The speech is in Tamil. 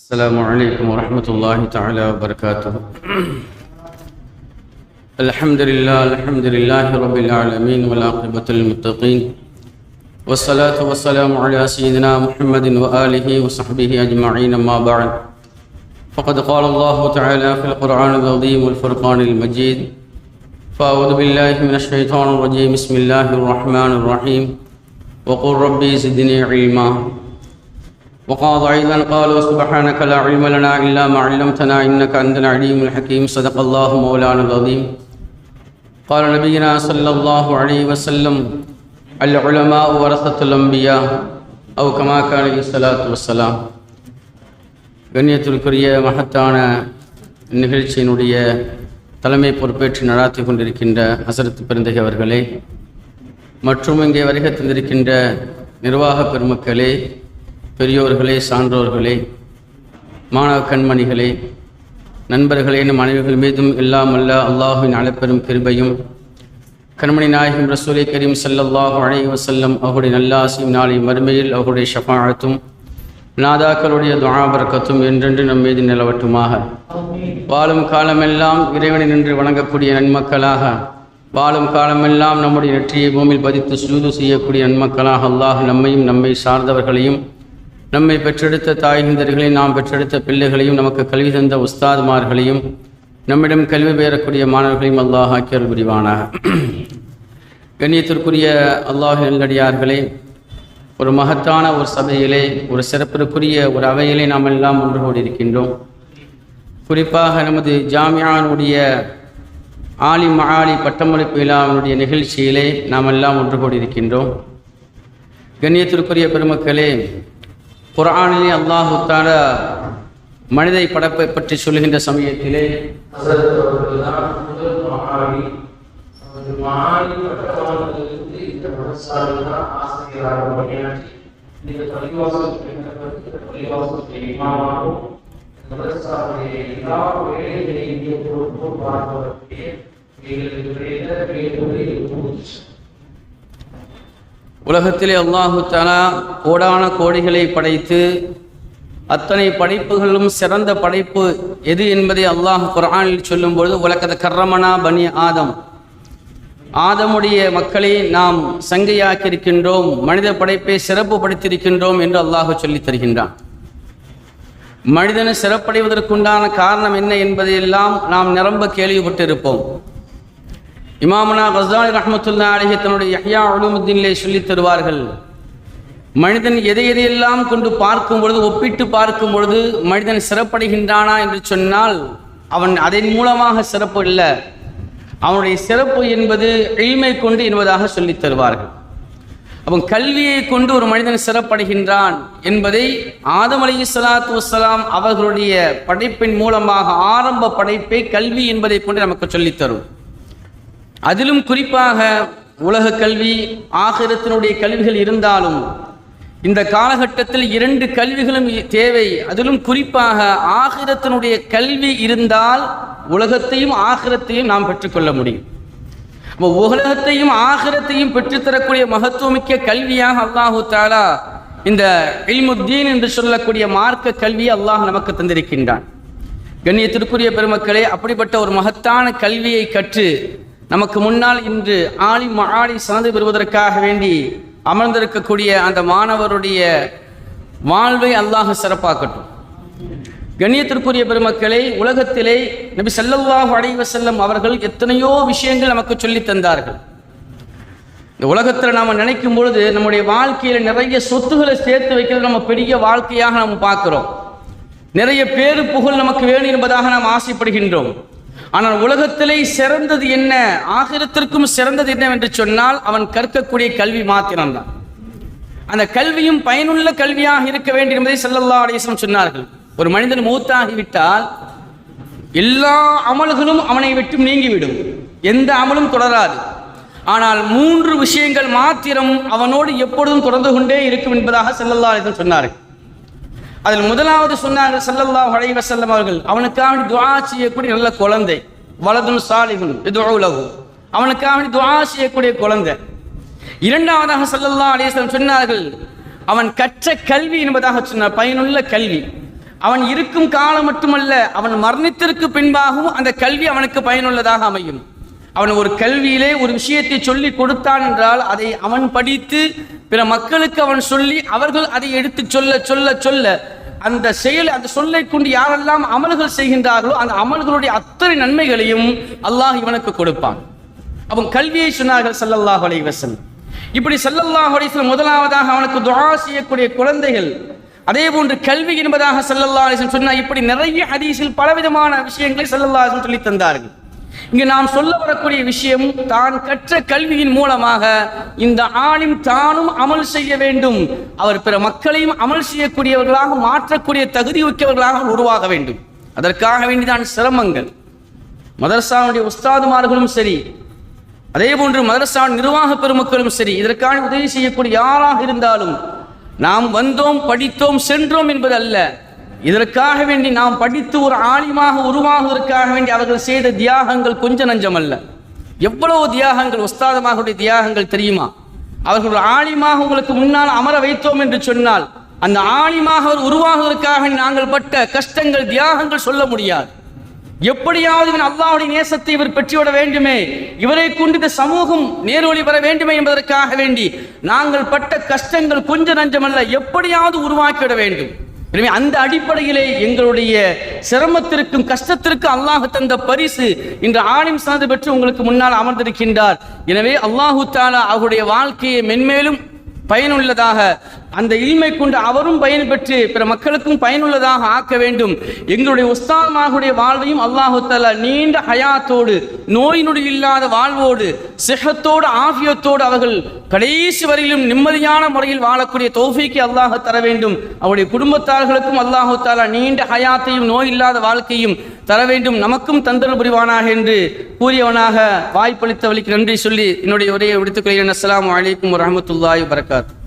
السلام عليكم ورحمة الله تعالى وبركاته. الحمد لله الحمد لله رب العالمين والعاقبة للمتقين. والصلاة والسلام على سيدنا محمد وآله وصحبه أجمعين أما بعد. فقد قال الله تعالى في القرآن العظيم والفرقان المجيد فأعوذ بالله من الشيطان الرجيم بسم الله الرحمن الرحيم. وقل ربي زدني علما. وقال أيضا قالوا سبحانك لا علم لنا إلا ما علمتنا إنك أنت العليم الحكيم صدق الله مولانا العظيم قال نبينا صلى الله عليه وسلم العلماء ورثة الأنبياء أو كما كان عليه الصلاة والسلام கண்ணியத்திற்குரிய மகத்தான நிகழ்ச்சியினுடைய தலைமை பொறுப்பேற்று நடாத்தி கொண்டிருக்கின்ற ஹசரத் பெருந்தகை அவர்களே மற்றும் இங்கே வருகை தந்திருக்கின்ற நிர்வாக பெருமக்களே பெரியோர்களே சான்றோர்களே மாணவ கண்மணிகளே நண்பர்களே நம் மனைவிகள் மீதும் எல்லாம் அல்ல அல்லாஹுவின் அளப்பெரும் கிருபையும் கண்மணி நாயகம் ரசூலை கரீம் ஸல்லல்லாஹு அலைஹி செல்லும் அவருடைய நல்லாசியும் நாளை மறுமையில் அவருடைய ஷபாழத்தும் நாதாக்களுடைய துணாபரக்கத்தும் என்றென்று நம் மீது நிலவட்டுமாக. வாழும் காலமெல்லாம் இறைவனை நின்று வணங்கக்கூடிய நன்மக்களாக வாழும் காலமெல்லாம் நம்முடைய நெற்றியை பூமியில் பதித்து சூது செய்யக்கூடிய நன்மக்களாக அல்லாஹ் நம்மையும் நம்மை சார்ந்தவர்களையும் நம்மை பெற்றெடுத்த தாய்கிந்தர்களையும் நாம் பெற்றெடுத்த பிள்ளைகளையும் நமக்கு கல்வி தந்த உஸ்தாதுமார்களையும் நம்மிடம் கல்வி பெறக்கூடிய மாணவர்களையும் அல்லாஹ் ஆக்கியல் புரிவானாக. கண்ணியத்திற்குரிய அல்லாஹ் நல்லடியார்களே ஒரு மகத்தான ஒரு சபையிலே ஒரு சிறப்பிற்குரிய ஒரு அவையிலே நாம் எல்லாம் ஒன்று கூடியிருக்கின்றோம் குறிப்பாக நமது ஜாமியானுடைய ஆலி மகாலி பட்டமளிப்பு விழாவினுடைய நிகழ்ச்சியிலே நாம் எல்லாம் ஒன்று கூடியிருக்கின்றோம் கண்ணியத்திற்குரிய பெருமக்களே குரானிலே அல்லாஹு தாலா மனிதை படைப்பை பற்றி சொல்கின்ற சமயத்திலே உலகத்திலே அல்லாஹு தலா கோடான கோடிகளை படைத்து அத்தனை படைப்புகளும் சிறந்த படைப்பு எது என்பதை அல்லாஹ் குரானில் சொல்லும்பொழுது உலகத கர்ரமனா பனி ஆதம். ஆதமுடைய மக்களை நாம் சங்கையாக்கியிருக்கின்றோம் மனித படைப்பை சிறப்பு படுத்தியிருக்கின்றோம் என்று அல்லாஹ் சொல்லித் தருகின்றான். மனிதனை சிறப்படைவதற்குண்டான காரணம் என்ன என்பதையெல்லாம் நாம் நிரம்ப கேள்விப்பட்டிருப்போம். இமாமனா கஸ்தானி ரஹமத்துல்லா அலிஹி தன்னுடைய யஹ்யா உலுமுத்தீனிலே சொல்லித் தருவார்கள். மனிதன் எதை எதையெல்லாம் கொண்டு பார்க்கும் பொழுது ஒப்பிட்டு பார்க்கும் பொழுது மனிதன் சிறப்படைகின்றானா என்று சொன்னால் அவன் அதன் மூலமாக சிறப்பு இல்லை. அவனுடைய சிறப்பு என்பது எளிமை கொண்டு என்பதாக சொல்லித் தருவார்கள். அவன் கல்வியை கொண்டு ஒரு மனிதன் சிறப்படைகின்றான் என்பதை ஆதம் அலி சலாத்து வசலாம் அவர்களுடைய படைப்பின் மூலமாக ஆரம்ப படைப்பை கல்வி என்பதை கொண்டு நமக்கு சொல்லித் தரும். அதிலும் குறிப்பாக உலக கல்வி ஆகிரத்தினுடைய கல்விகள் இருந்தாலும் இந்த காலகட்டத்தில் இரண்டு கல்விகளும் தேவை. அதிலும் குறிப்பாக ஆகிரத்தினுடைய கல்வி இருந்தால் உலகத்தையும் ஆகிரத்தையும் நாம் பெற்றுக்கொள்ள முடியும். உலகத்தையும் ஆகிரத்தையும் பெற்றுத்தரக்கூடிய மகத்துவமிக்க கல்வியாக அல்லாஹு தாலா இந்த இல்முத்தீன் என்று சொல்லக்கூடிய மார்க்க கல்வியை அல்லாஹ் நமக்கு தந்திருக்கின்றான். கண்ணியத்திற்குரிய பெருமக்களே அப்படிப்பட்ட ஒரு மகத்தான கல்வியை கற்று நமக்கு முன்னால் இன்று ஆலி மஆலி சார்ந்து பெறுவதற்காக வேண்டி அமர்ந்திருக்கக்கூடிய அந்த மாணவருடைய வாழ்வை அல்லாஹ் சிறப்பாக்கட்டும். கண்ணியத்திற்குரிய பெருமக்களை உலகத்திலே நபி செல்லல்லாஹு அடைவ செல்லம் அவர்கள் எத்தனையோ விஷயங்கள் நமக்கு சொல்லித் தந்தார்கள். இந்த உலகத்தில் நாம் நினைக்கும் பொழுது நம்முடைய வாழ்க்கையில் நிறைய சொத்துக்களை சேர்த்து வைக்கிறது நம்ம பெரிய வாழ்க்கையாக நாம் பார்க்கிறோம். நிறைய பேரு புகழ் நமக்கு வேணும் என்பதாக நாம் ஆசைப்படுகின்றோம். ஆனால் உலகத்திலே சிறந்தது என்ன? ஆகிரத்திற்கும் சிறந்தது என்னவென்று சொன்னால் அவன் கற்கக்கூடிய கல்வி மாத்திரம்தான். அந்த கல்வியும் பயனுள்ள கல்வியாக இருக்க வேண்டும் என்பதை செல்லல்லா அடையசம் சொன்னார்கள். ஒரு மனிதன் மூத்தாகிவிட்டால் எல்லா அமல்களும் அவனை விட்டு நீங்கிவிடும். எந்த அமலும் தொடராது. ஆனால் மூன்று விஷயங்கள் மாத்திரம் அவனோடு எப்பொழுதும் தொடர்ந்து கொண்டே இருக்கும் என்பதாக செல்லல்லா அடையசம் சொன்னார்கள். அதில் முதலாவது சொன்னாங்க செல்லல்லா அலைஹி வஸல்லம் அவர்கள் அவனுக்காக துவா செய்யக்கூடிய நல்ல குழந்தை. வலதும் சாலிகுன் இதுலகு அவனுக்காக துவா செய்யக்கூடிய குழந்தை. இரண்டாவதாக செல்லல்லா அலைஹி சொன்னார்கள் அவன் கற்ற கல்வி என்பதாக சொன்னார் பயனுள்ள கல்வி. அவன் இருக்கும் காலம் மட்டுமல்ல அவன் மரணித்திற்கு பின்பாகவும் அந்த கல்வி அவனுக்கு பயனுள்ளதாக அமையும். அவன் ஒரு கல்வியிலே ஒரு விஷயத்தை சொல்லி கொடுத்தான் என்றால் அதை அவன் படித்து பிற மக்களுக்கு அவன் சொல்லி அவர்கள் அதை எடுத்து சொல்ல சொல்ல சொல்ல அந்த செயல் அந்த சொல்லை கொண்டு யாரெல்லாம் அமல்கள் செய்கின்றார்களோ அந்த அமல்களுடைய அத்தனை நன்மைகளையும் அல்லாஹ் இவனுக்கு கொடுப்பான். அவன் கல்வியை சொன்னார்கள் சல்லல்லாஹ் அலைவசன் இப்படி சல்லல்லாஹ் அலைவசன் முதலாவதாக அவனுக்கு துவா செய்யக்கூடிய குழந்தைகள் அதே போன்று கல்வி என்பதாக சல்லல்லா அலிசன் சொன்னா இப்படி நிறைய ஹதீஸில் பலவிதமான விஷயங்களை சல்லல்லா சொல்லி தந்தார்கள். இங்கு நாம் சொல்ல வரக்கூடிய விஷயம் தான் கற்ற கல்வியின் மூலமாக இந்த ஆணிம் தானும் அமல் செய்ய வேண்டும். அவர் பிற மக்களையும் அமல் செய்யக்கூடியவர்களாக மாற்றக்கூடிய தகுதி வைக்கவர்களாக உருவாக வேண்டும். அதற்காக வேண்டிதான் சிரமங்கள். மதரசாவுடைய உஸ்தாதுமார்களும் சரி அதே போன்று மதரசா நிர்வாக பெருமக்களும் சரி இதற்கான உதவி செய்யக்கூடிய யாராக இருந்தாலும் நாம் வந்தோம் படித்தோம் சென்றோம் என்பது அல்ல இதற்காக வேண்டி நாம் படித்து ஒரு ஆலிமாக உருவாகுவதற்காக வேண்டி அவர்கள் செய்த தியாகங்கள் கொஞ்ச நஞ்சம் அல்ல எவ்வளவு தியாகங்கள் உஸ்தாதமாகக்கூடிய தியாகங்கள் தெரியுமா? அவர்கள் ஒரு ஆலிமாக உங்களுக்கு முன்னால் அமர வைத்தோம் என்று சொன்னால் அந்த ஆலிமாக அவர் உருவாகுவதற்காக வேண்டி நாங்கள் பட்ட கஷ்டங்கள் தியாகங்கள் சொல்ல முடியாது. எப்படியாவது இவன் அல்லாவுடைய நேசத்தை இவர் பெற்றுவிட வேண்டுமே இவரை கொண்டு இந்த சமூகம் நேர்வழி வர வேண்டுமே என்பதற்காக வேண்டி நாங்கள் பட்ட கஷ்டங்கள் கொஞ்ச நஞ்சமல்ல எப்படியாவது உருவாக்கிவிட வேண்டும். எனவே அந்த அடிப்படையிலே எங்களுடைய சிரமத்திற்கும் கஷ்டத்திற்கும் அல்லாஹ் தந்த பரிசு இன்று ஆணிம் சார்ந்து பெற்று உங்களுக்கு முன்னால் அமர்ந்திருக்கின்றார். எனவே அல்லாஹு தாலா அவருடைய வாழ்க்கையை மென்மேலும் பயனுள்ளதாக அந்த இல்மை கொண்டு அவரும் பயன் பெற்று பிற மக்களுக்கும் பயனுள்ளதாக ஆக்க வேண்டும். எங்களுடைய உஸ்தான்மார்களுடைய வாழ்வையும் அல்லாஹுத்தல நீண்ட ஹயாத்தோடு நோய் நொடி இல்லாத வாழ்வோடு சிஹத்தோடு ஆஃபியத்தோடு அவர்கள் கடைசி வரையிலும் நிம்மதியான முறையில் வாழக்கூடிய தோஃபிக்கு அல்லாஹ் தர வேண்டும். அவருடைய குடும்பத்தார்களுக்கும் அல்லாஹு தாலா நீண்ட ஹயாத்தையும் நோய் இல்லாத வாழ்க்கையும் தர வேண்டும் நமக்கும் தந்தல் புரிவானாக என்று கூறியவனாக வாய்ப்பளித்த வழிக்கு நன்றி சொல்லி என்னுடைய உரையை விடுத்துக் கொள்கிறேன். அஸ்லாம் வலைக்கம் வரமத்துல்லாய் வரகாத்து